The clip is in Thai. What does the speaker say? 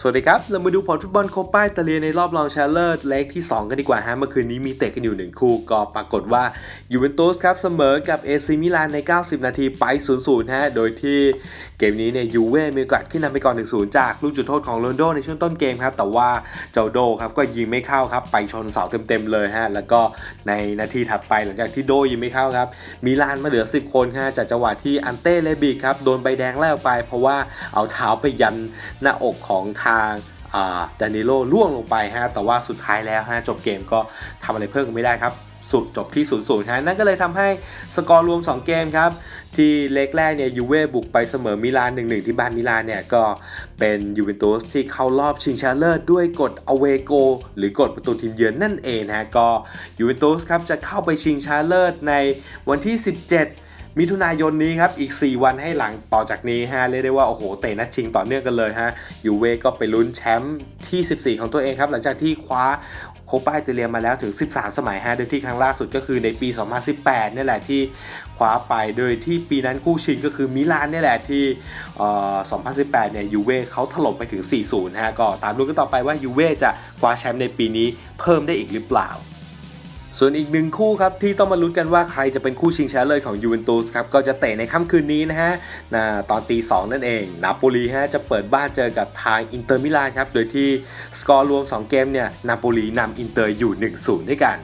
สวัสดีครับ เรามาดูผลฟุตบอลโคปาอิตาเลียในรอบรองชนะเลิศเล็กที่ 2 กันดีกว่าฮะ เมื่อคืนนี้มีเตะกันอยู่ 1 คู่ ก็ปรากฏว่ายูเวนตุสครับเสมอกับเอซิมิลานใน 90 นาทีไป 0-0 ฮะ โดยที่เกมนี้เนี่ยยูเว่มีโอกาสขึ้นนำไปก่อน 1-0 จากลูกจุดโทษของโรนโดในช่วงต้นเกมครับ แต่ว่าเจ้าโดครับก็ยิงไม่เข้าครับ ไปชนเสาเต็มๆเลยฮะ แล้วก็ในนาทีถัดไปหลังจากที่โดยิงไม่เข้าครับ มิลานมาเหลือ 10 คนฮะ จากจังหวะที่อันเต้เลบิกครับโดนใบแดงไล่ออกไป เพราะว่าเอาเท้าไปยันหน้าอกของทางดานิโลล่วงลงไปฮะ แต่ว่าสุดท้ายแล้วฮะจบเกมก็ทำอะไรเพิ่มกันไม่ได้ครับสุดจบที่ 0-0 ฮะ นั่นก็เลยทำให้สกอร์รวม 2 เกมครับ ที่เล็กแรกเนี่ยยูเว่บุกไปเสมอมิลาน 1-1 ที่บ้านมิลานเนี่ย ก็เป็นยูเวนตุสที่เข้ารอบชิงชนะเลิศด้วยกฎอเวโก หรือกฎประตูทีมเยือนนั่นเองฮะ ก็ยูเวนตุสครับจะเข้าไปชิงชนะเลิศในวันที่ 17 มิถุนายนนี้ครับ อีก 4 วันให้หลังต่อจากนี้ฮะเรียกได้ว่า โอ้โห เตะนัดชิงต่อเนื่องกันเลยฮะยูเว่ก็ไปลุ้นแชมป์ที่ 14 ของตัวเองครับ หลังจากที่คว้าโคปาอิตาเลียมาแล้วถึง 13 สมัยฮะโดยที่ครั้งล่าสุดก็คือในปี 2018นี่แหละที่คว้าไป โดยที่ปีนั้นคู่ชิงก็คือมิลานนี่แหละที่เอ่อ2018 เนี่ยยูเว่เขาถล่มไปถึง 4-0 ฮะ ก็ตามลุ้นกันต่อไปว่ายูเว่จะคว้าแชมป์ในปีนี้เพิ่มได้อีกหรือเปล่า ส่วนอีกหนึ่งคู่ครับที่ต้องมาลุ้นกันว่าใครจะเป็นคู่ชิงชนะเลิศของยูเวนตุสครับก็จะเตะในค่ำคืนนี้นะฮะนะตอนตีสองนั่นเองนาโปลีฮะจะเปิดบ้านเจอกับทางอินเตอร์มิลานครับโดยที่สกอร์รวม 2 เกมเนี่ยนาโปลีนำอินเตอร์อยู่ 1-0 ด้วยกัน